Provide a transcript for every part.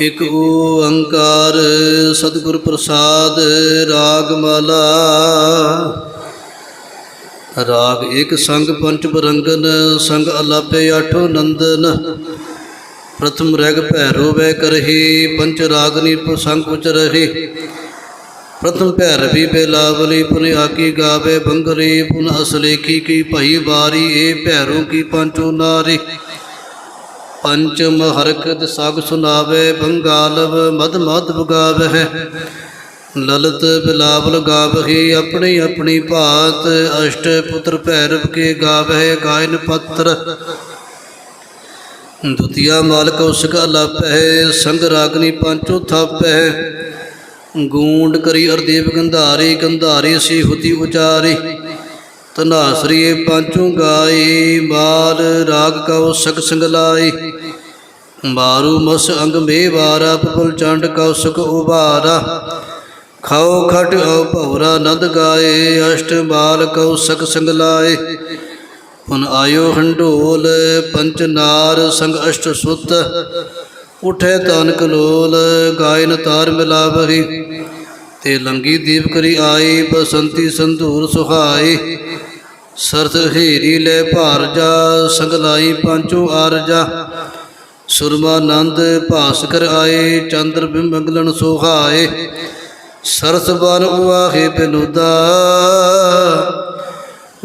ਇਕ ਓੰਕਾਰ ਸਤਿਗੁਰ ਪ੍ਰਸਾਦ ਰਾਗ ਮਾਲਾ ਰਾਗ ਇੱਕ ਸੰਗ ਪੰਚ ਬਰੰਗਨ ਸੰਗ ਅਲਾਪੇ ਆਠੋ ਨੰਦਨ। ਪ੍ਰਥਮ ਰਗ ਭੈਰੋ ਵੈ ਕਰਹੀ ਪੰਚ ਰਾਗਨੀ ਪ੍ਰਸੰਗ ਉਚ ਰਹੀ। ਪ੍ਰਥਮ ਭੈਰਵੀ ਬੇਲਾਵਲੀ, ਪੁਨ ਆਕੀ ਗਾਵੇ ਬੰਗਰੀ, ਪੁਨ ਅਸਲੇਖੀ ਕੀ ਭਈ ਬਾਰੀ ਏ ਭੈਰੋ ਕੀ ਪੰਚੋ ਨਾਰੀ। ਪੰਚਮ ਹਰਕਤ ਸਗ ਸੁਨਾਵੇ, ਬੰਗਾਲਵ ਮਦ ਮਦ ਬਗਾਵਹਿ। ਲਲਤ ਬਿਲਾਵਲ ਗਾਵਹੀ, ਆਪਣੀ ਆਪਣੀ ਭਾਤ ਅਸ਼ਟ ਪੁੱਤਰ ਭੈਰਵ ਕੇ ਗਾਵਹਿ, ਗਾਇਨ ਪੱਤਰ। ਦੁਤੀਆ ਮਾਲਕ ਉਸਕ ਅਲਾਪਹਿ ਸੰਗ ਰਾਗਨੀ ਪੰਚੋ ਥਾਪਹਿ। ਗੂੰਡ ਕਰੀ ਅਰਦੇਵ ਗੰਧਾਰੀ ਗੰਧਾਰੀ ਸੀ ਹੁਤੀ ਉਚਾਰੀ। ਤਨਾਸਰੀਏ ਪੰਚੂ ਗਾਈ ਮਾਲ ਰਾਗ ਕਉ ਸਕ ਸੰਗਲਾਈ ਮਾਰੂ ਮਸ ਅੰਗ ਮੇ ਵਾਰਾ ਪਪਲ ਚੰਡ ਕਉ ਸੁਖ ਉਭਾਰਾ। ਖਾਓ ਖਟ ਔ ਭਵਰਾ ਨੰਦ ਗਾਏ ਅਸ਼ਟ ਬਾਲ ਕਉ ਸਕ ਸੰਗਲਾਏ। ਹੁਣ ਆਇਓ ਹੰਡੋਲ ਪੰਚ ਨਾਰ ਸੰਗ ਅਸ਼ਟ ਸੁਤ। ਉਠੇ ਤਨਕ ਲੋਲ ਗਾਇਨ ਤਾਰ ਮਿਲਾਵਰੀ ਤੇ ਲੰਗੀ ਦੀਪ ਕਰੀ ਆਈ ਬਸੰਤੀ ਸੰਧੂਰ ਸੁਹਾਈ ਸਰਤ ਹੀਰੀ ਲੈ ਭਾਰ ਜਾ, ਸੰਗਲਾਈ ਪੰਚੋ ਆਰਜਾ ਸੁਰਮਾਨੰਦ ਭਾਸਕਰ ਆਏ, ਚੰਦਰ ਬਿੰਬ ਸੋਹਾਏ। ਸੁਹਾਏ ਸਰਸ ਬਨ ਉਆਹੇ ਬਿਨੁਦਾ।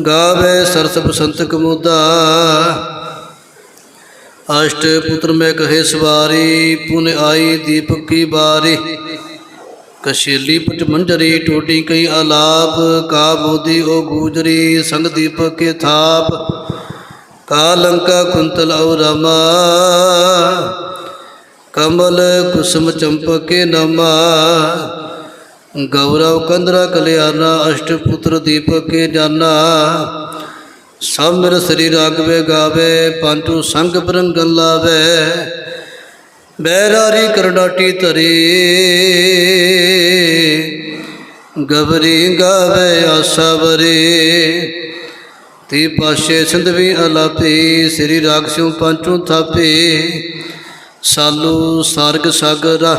ਗਾਵੇ ਸਰਸ ਬਸੰਤ ਕਮੁਦਾ ਅਸ਼ਟ ਪੁੱਤਰ ਮੈਂ ਕਹੇ ਸਵਾਰੀ, ਪੁਨ ਆਈ ਦੀਪਕ ਕੀ ਬਾਰੀ। ਕਸ਼ੀਲੀ ਪਟ ਮੰਜਰੀ ਟੋਟੀ ਕਈ ਆਲਾਪ ਕਾ ਬੋਧੀ ਓ ਗੂਜਰੀ, ਸੰਗ ਦੀਪਕ ਕੇ ਥਾਪ। ਕਾ ਲੰਕਾ ਕੁੰਤਲ ਔ ਰਮਾ, ਕਮਲ ਕੁਸਮ ਚੰਪਕ ਕੇ ਨਮਾ। ਗੌਰਵ ਕੰਦਰਾ ਕਲਿਆਣਾ ਅਸ਼ਟ ਪੁੱਤਰ ਦੀਪਕ ਕੇ ਜਾਨਾ। ਸਭ ਮੇਰ ਸ੍ਰੀ ਰਾਗਵੇ ਗਾਵੇ ਪੰਚੂ ਸੰਗ ਬਰੰਗਨ ਲਾਵੇ। ਬੈਰਾਰੀ ਕਰਡਾਟੀ ਧਰੀ। ਗਬਰੀ ਗਾਵੇ ਆਸਾ ਬਰੇ ਤੀ ਪਾਸ਼ੇ ਸਿੰਧਵੀ ਅਲਾਪੀ, ਸ੍ਰੀ ਰਾਗ ਸਿਉ ਪੰਚੂ ਥਾਪੇ। ਸਾਲੂ ਸਾਰਗ ਸਾਗਰਾ,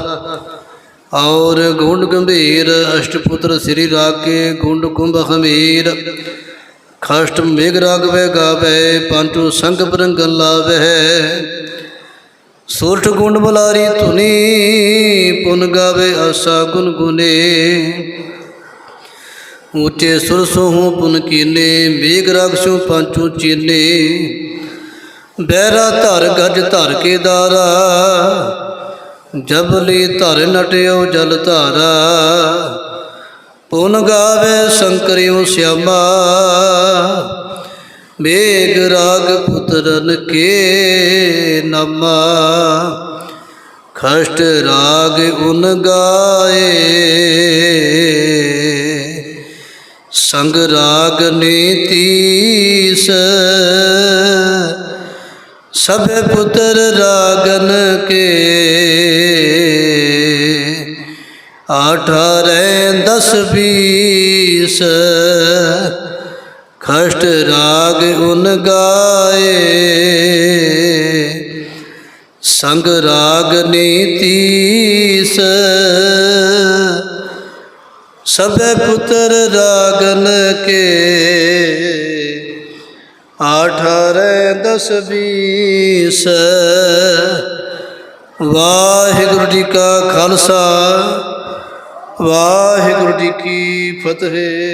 ਔਰ ਗੁੰਡ ਗੰਭੀਰ, ਅਸ਼ਟਪੁੱਤਰ ਸ੍ਰੀ ਰਾਗ ਕੇ ਗੁੰਡ ਕੁੰਭ ਹਮੀਰ। ਖਸ਼ਟ ਮੇਘ ਰਾਗਵੇ ਗਾਵੇ, ਪੰਚੂ ਸੰਗ ਬਰੰਗਨ ਲਾਵੇ। ਸੋਰਠ ਗੁੰਡ ਬੁਲਾਰੀ ਧੁਨੀ, ਪੁਨ ਗਾਵੇ ਆਸਾ ਗੁਨਗੁਨੇ ਉੱਚੇ ਸੁਰ ਸੋਹੂ ਪੁਨ ਕੀਨੇ ਮੇਘ ਰਾਗ ਪੰਚੂ ਚੀਨੇ। ਬਹਿਰਾ ਧਰ ਗੱਜ ਧਰ ਕੇ ਦਾਰਾ ਜਬਲੀ ਧਰ ਨਟਿਓ ਜਲ ਧਾਰਾ। ਪੁਨ ਗਾਵੇ ਸ਼ੰਕਰਿਓ ਸਿਆਮਾ ਮੇਘ ਰਾਗ ਪੁੱਤਰਨ ਕੇ। ਨਮਾ। ਖਸ਼ਟ ਰਾਗ ਉਨ ਗਾਏ। ਸੰਗ ਰਾਗ ਨੀਤੀਸ ਸਭੇ ਪੁੱਤਰ ਰਾਗਨ ਕੇ। ਅਠਾਰੇ ਦਸ ਬੀਸ ਖਸ਼ਟ ਰਾਗ ਉਨ ਗਾਏ। ਸੰਗ ਰਾਗ ਨੀਤੀਸ ਸਭੇ ਪੁੱਤਰ ਰਾਗਨ ਕੇ। ਅਠਾਰੇ ਦਸ ਬੀਸ। ਵਾਹਿਗੁਰੂ ਜੀ ਕਾ ਖਾਲਸਾ। ਵਾਹਿਗੁਰੂ ਜੀ ਕੀ ਫਤਿਹ।